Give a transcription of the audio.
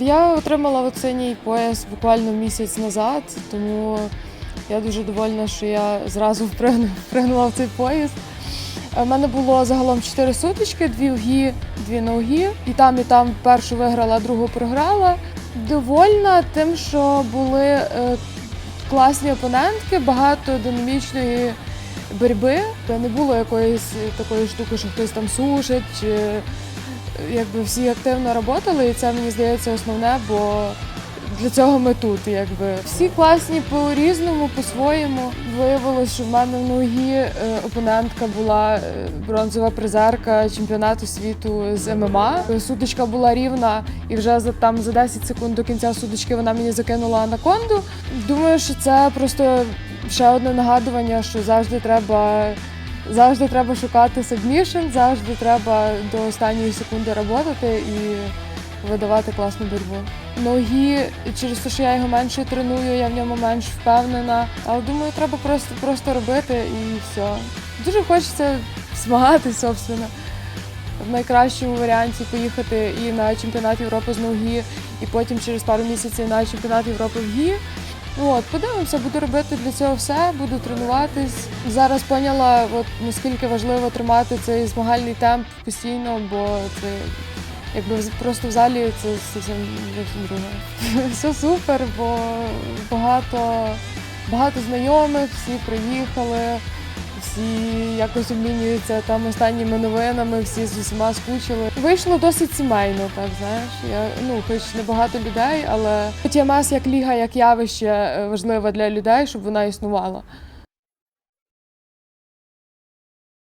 Я отримала от синій пояс буквально місяць назад, тому я дуже довольна, що я зразу впригну- впригнула в цей пояс. У мене було загалом 4 сутички, дві угі, дві ноги. І там, і там першу виграла, другу програла. Довольна тим, що були е, класні опонентки, багато динамічної боротьби. Не було якоїсь такої штуки, що хтось там сушить. Чи, е, якби всі активно працювали, і це мені здається основне, бо для цього ми тут. Якби всі класні по-різному, по-своєму. Виявилось, що в мене в ногі е, опонентка була е, бронзова призерка чемпіонату світу з ММА. Судочка була рівна, і вже за там за 10 секунд до кінця судочки вона мені закинула анаконду. Думаю, що це просто ще одне нагадування, що завжди треба. Завжди треба шукати сабмішн, завжди треба до останньої секунди працювати і видавати класну боротьбу. Ноги, через те, що я його менше треную, я в ньому менш впевнена. Але думаю, треба просто, просто робити і все. Дуже хочеться змагатись, собственно. В найкращому варіанті поїхати і на чемпіонат Європи з ноги, і потім через пару місяців на чемпіонат Європи в гі. От, подивимося, буду робити для цього все, буду тренуватись. Зараз поняла, от, наскільки важливо тримати цей змагальний темп постійно, бо це якби просто в залі це зовсім друге. Все супер, бо багато, багато знайомих, всі приїхали, всі якось обмінюються там останніми новинами, всі з усіма скучили. Вийшло досить сімейно, так знаєш. Я ну, хоч не багато людей, але TMS як ліга, як явище важлива важливе для людей, щоб вона існувала.